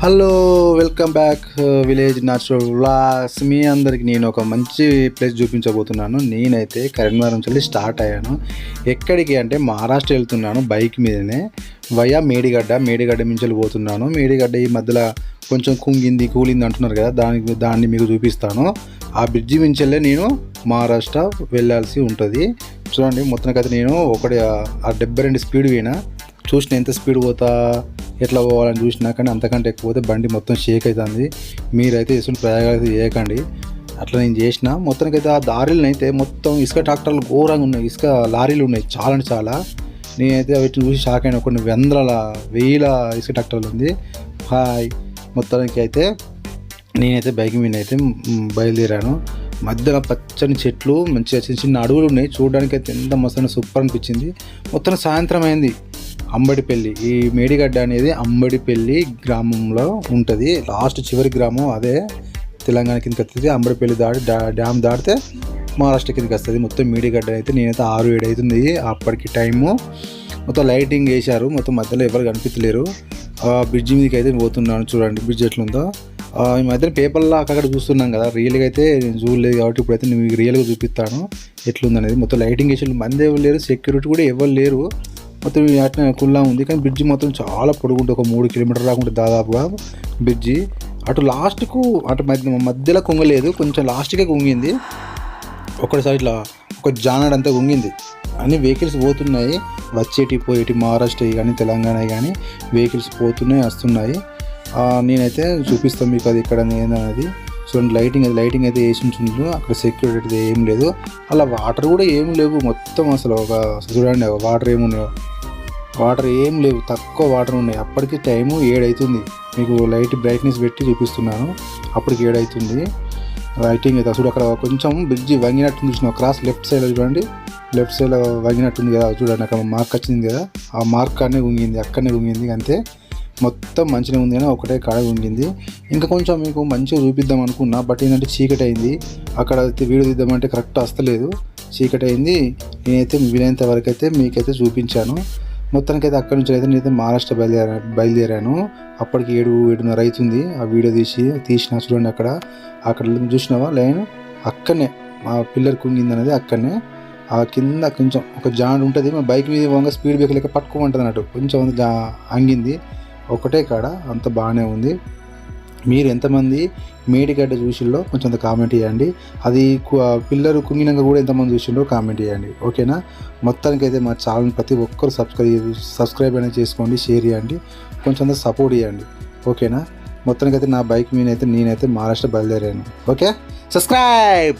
Hello welcome back uh, village natural vlogs. మీ అందరికి నేను ఒక మంచి ప్లేస్ చూపించబోతున్నాను. నేనైతే కరీంనగర్ నుంచి వెళ్ళి స్టార్ట్ అయ్యాను. ఎక్కడికి అంటే మహారాష్ట్ర వెళ్తున్నాను బైక్ మీదనే. వయా మేడిగడ్డ మేడిగడ్డ నుంచి వెళ్ళి పోతున్నాను. మేడిగడ్డ ఈ మధ్యలో కొంచెం కుంగింది కూలింది అంటున్నారు కదా దానికి దాన్ని మీకు చూపిస్తాను. ఆ బ్రిడ్జి నుంచి వెళ్ళే నేను మహారాష్ట్ర వెళ్ళాల్సి ఉంటుంది. చూడండి మొత్తానికైతే నేను ఒకటి ఆ డెబ్బై రెండు స్పీడ్ పోయినా. చూసిన ఎంత స్పీడ్ పోతా? ఎట్లా పోవాలని చూసినా కానీ అంతకంటే ఎక్కువ పోతే బండి మొత్తం షేక్ అవుతుంది మీరైతే ఇసులు ప్రయోగాలు అయితే చేయకండి. అట్లా నేను చేసిన మొత్తానికైతే ఆ దారిలో అయితే మొత్తం ఇసుక ట్రాక్టర్లు ఘోరంగా ఉన్నాయి. ఇసుక లారీలు ఉన్నాయి చాలా అంటే చాలా. నేనైతే వీటిని చూసి షాక్ అయిన కొన్ని వందల వేల ఇసుక ట్రాక్టర్లు ఉంది. హాయ్. మొత్తానికి అయితే నేనైతే బైక్ మీద అయితే బయలుదేరాను. మధ్యలో పచ్చని చెట్లు మంచిగా చిన్న చిన్న అడవులు ఉన్నాయి. చూడడానికి అయితే ఎంత మస్తు సూపర్ అనిపించింది. మొత్తం సాయంత్రం అయింది. అంబడిపల్లి. ఈ మేడిగడ్డ అనేది అంబడిపల్లి గ్రామంలో ఉంటుంది. లాస్ట్ చివరి గ్రామం అదే తెలంగాణ కిందకి వస్తుంది. అంబడిపల్లి దాటి డ్యామ్ దాటితే మహారాష్ట్ర కిందకి వస్తుంది. మొత్తం మేడిగడ్డ అయితే నేనైతే ఆరు ఏడు అవుతుంది అప్పటికి టైము. మొత్తం లైటింగ్ వేశారు. మొత్తం మధ్యలో ఎవరు కనిపించలేరు. ఆ బ్రిడ్జ్ మీదకి అయితే పోతున్నాను చూడండి. బ్రిడ్జ్ ఎట్లుందో. ఈ మధ్యన పేపర్లో అక్కడ చూస్తున్నాం కదా. రియల్గా అయితే నేను చూడలేదు కాబట్టి ఇప్పుడైతే నేను మీకు రియల్గా చూపిస్తాను. ఎట్లుందనేది. మొత్తం లైటింగ్ వేసి మంది ఎవరు లేరు. సెక్యూరిటీ కూడా ఎవరు లేరు. మొత్తం ఈ అట్లా కుల్లా ఉంది. కానీ బ్రిడ్జి మొత్తం చాలా పొడుగుంటుంది ఒక మూడు కిలోమీటర్ రాకుండా దాదాపుగా బ్రిడ్జి. అటు లాస్ట్కు అటు మధ్య మధ్యలో కుంగలేదు. కొంచెం లాస్ట్కే కుంగింది. ఒకటిసారి ఇట్లా ఒక జానడ్ అంతా కుంగింది. అన్ని వెహికల్స్ పోతున్నాయి. వచ్చేటి పోయేటి మహారాష్ట్ర కానీ తెలంగాణ కానీ వెహికల్స్ పోతున్నాయి వస్తున్నాయి. నేనైతే చూపిస్తాను మీకు అది ఇక్కడ ఏందనేది చూడండి లైటింగ్ అది లైటింగ్ అయితే వేసి ఉంచుండ్రు. అక్కడ సెక్యూరిటీ అయితే ఏం లేదు. అలా వాటర్ కూడా ఏం లేవు. మొత్తం అసలు ఒక చూడండి వాటర్ ఏమున్నాయో వాటర్ ఏం లేవు తక్కువ వాటర్ ఉన్నాయి. అప్పటికి టైము ఏడైతుంది. మీకు లైట్ బ్రైట్నెస్ పెట్టి చూపిస్తున్నాను. అప్పటికి ఏడైతుంది. లైటింగ్ అయితే అసలు అక్కడ కొంచెం బ్రిడ్జి వంగినట్టుంది చూసిన క్రాస్ లెఫ్ట్ సైడ్ చూడండి. లెఫ్ట్ సైడ్ వంగినట్టుంది కదా చూడండి. అక్కడ మార్క్ వచ్చింది కదా. ఆ మార్క్ అనే ఉంగింది అక్కడనే ఉంగింది అంతే. మొత్తం మంచిగా ఉంది కానీ ఒకటే కాడ ఉండింది ఇంకా కొంచెం మీకు మంచిగా చూపిద్దాం అనుకున్నా బట్ ఏంటంటే చీకటి అయింది. అక్కడ అయితే వీడియో తీద్దామంటే కరెక్ట్ వస్తలేదు చీకటి అయింది. నేనైతే వీలైనంత వరకు అయితే మీకైతే చూపించాను. మొత్తానికి అయితే అక్కడి నుంచి అయితే నేనైతే మహారాష్ట్ర బయలుదేరా బయలుదేరాను. అప్పటికి ఏడు ఏడున్నర అవుతుంది. ఆ వీడియో తీసి తీసిన చూడండి అక్కడ. అక్కడ చూసినావా? లైన్ అక్కడనే మా పిల్లర్ కుంగింది అనేది అక్కడనే ఆ కింద కొంచెం ఒక జాండ్ ఉంటుంది. మా బైక్ మీద వంగ స్పీడ్ బ్రేక్ లేక పట్టుకోమంటుంది అన్నట్టు. కొంచెం జా అంగింది. ఒకటే కాడ. అంత బాగానే ఉంది. మీరు ఎంతమంది మేడిగడ్డ చూసిల్లో కొంచెం కామెంట్ చేయండి అది పిల్లలు కుంగినాక కూడా ఎంతమంది చూసిండో కామెంట్ చేయండి ఓకేనా? మొత్తానికైతే మా ఛానల్ ప్రతి ఒక్కరు సబ్స్క్రైబ్ సబ్స్క్రైబ్ అనేది చేసుకోండి షేర్ చేయండి. కొంచెం సపోర్ట్ చేయండి ఓకేనా? మొత్తానికైతే నా బైక్ మీద అయితే నేనైతే మహారాష్ట్ర బయలుదేరాను. ఓకే? సబ్స్క్రైబ్